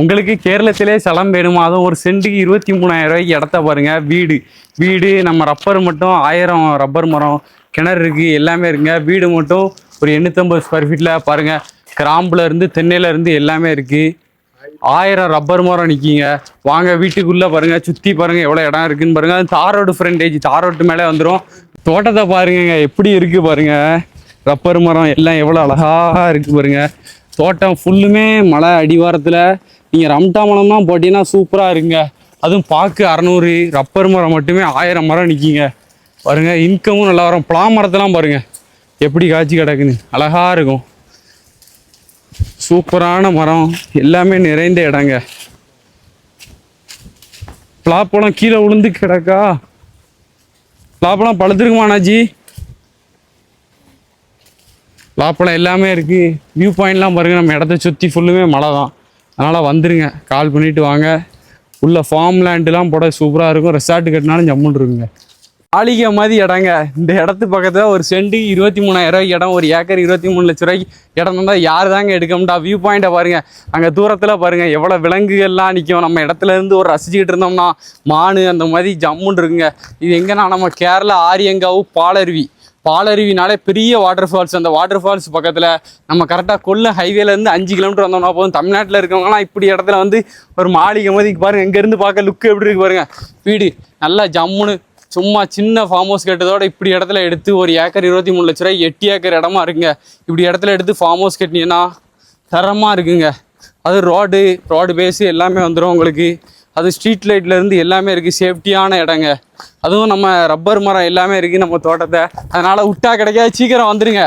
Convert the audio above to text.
உங்களுக்கு கேரளத்திலே சலம் வேணுமா. அதுவும் ஒரு சென்ட்டுக்கு இருபத்தி மூணாயிரம் ரூபாய்க்கு இடத்த பாருங்க. வீடு. வீடு நம்ம ரப்பர் மட்டும் ஆயிரம் ரப்பர் மரம் கிணறு இருக்கு எல்லாமே இருக்குங்க. வீடு மட்டும் ஒரு எண்ணூற்றம்பது ஸ்கொயர் ஃபீட்டில் பாருங்க. கிராம்புல இருந்து தென்னையில இருந்து எல்லாமே இருக்கு. ஆயிரம் ரப்பர் மரம் நிற்கிங்க வாங்க வீட்டுக்குள்ளே பாருங்க. சுற்றி பாருங்க எவ்வளோ இடம் இருக்குன்னு பாருங்க. அது தார் ஃப்ரண்டேஜ் தார் மேலே வந்துடும் தோட்டத்தை பாருங்கங்க எப்படி இருக்கு பாருங்க. ரப்பர் மரம் எல்லாம் எவ்வளோ அழகா இருக்கு பாருங்க. தோட்டம் ஃபுல்லுமே மலை அடிவாரத்தில் நீங்கள் ரம்டா மரம்லாம் போட்டிங்கன்னா சூப்பராக இருக்குங்க. அதுவும் பாக்கு அறநூறு ரப்பர் மரம் மட்டுமே ஆயிரம் மரம் நிற்கிங்க பாருங்க இன்கமும் நல்லா வரும். பலா மரத்தெல்லாம் பாருங்க. எப்படி காய்ச்சி கிடக்குன்னு. அழகா இருக்கும். சூப்பரான மரம். எல்லாமே நிறைந்த இடங்க. பலாப்பழம் கீழே விழுந்து கிடக்கா? பலாப்பழம் பழுத்துருக்குமா அண்ணாச்சி? பலாப்பழம் எல்லாமே இருக்கு. வியூ பாயிண்ட்லாம் பாருங்க நம்ம இடத்த சுற்றி ஃபுல்லுமே மழை தான் அதனால் வந்துடுங்க கால் பண்ணிவிட்டு வாங்க. உள்ள ஃபார்ம் லேண்டுலாம் போட சூப்பராக இருக்கும். ரெசார்ட் கட்டினாலும் ஜம்முன்னு இருக்குங்க. ஆளிகை மாதிரி இடங்க. இந்த இடத்து பக்கத்தில் ஒரு செண்டு இருபத்தி மூணாயிரம் ரூபாய்க்கு இடம் ஒரு ஏக்கர் இருபத்தி மூணு லட்ச ரூபாய்க்கு இடம் இருந்தால் யார் தாங்க எடுக்க முடியா வியூ பாயிண்ட்டை பாருங்கள் அங்கே தூரத்தில் பாருங்கள் எவ்வளோ விலங்குகள்லாம் நிற்கும் நம்ம இடத்துல இருந்து ஒரு ரசிச்சுக்கிட்டு இருந்தோம்னா மானு அந்த மாதிரி ஜம்முன்னு இருக்குங்க. இது எங்கன்னா நம்ம கேரளா ஆரியங்காவு பாலருவி. பாலருவினாலே பெரிய வாட்டர் ஃபால்ஸ் அந்த வாட்டர் ஃபால்ஸ் பக்கத்தில் நம்ம கரெக்டாக கொல்ல ஹைவேலேருந்து அஞ்சு கிலோமீட்டர் வந்தோம்னா போதும். தமிழ்நாட்டில் இருக்கவங்கலாம் இப்படி இடத்துல வந்து ஒரு மாளிகை மாதிரி பாருங்க. இங்கேருந்து பார்க்க லுக்கு எப்படி இருக்கு பாருங்கள் வீடு நல்லா ஜம்முன்னு. சும்மா சின்ன ஃபார்ம் ஹவுஸ் கட்டதோட இப்படி இடத்துல எடுத்து ஒரு ஏக்கர் இருபத்தி மூணு லட்ச ரூபாய் எட்டு ஏக்கர் இடமா இருக்குங்க. இப்படி இடத்துல எடுத்து ஃபார்ம் ஹவுஸ் கட்டினீங்கன்னா தரமாக இருக்குங்க. அது ரோடு ரோடு பேஸு எல்லாமே வந்துடும் உங்களுக்கு. அது ஸ்ட்ரீட் லைட்லேருந்து எல்லாமே இருக்குது சேஃப்டியான இடங்க. அதுவும் நம்ம ரப்பர் மரம் எல்லாமே இருக்குது நம்ம தோட்டத்தை. அதனால் விட்டா கிடைக்காது. சீக்கிரம் வந்துடுங்க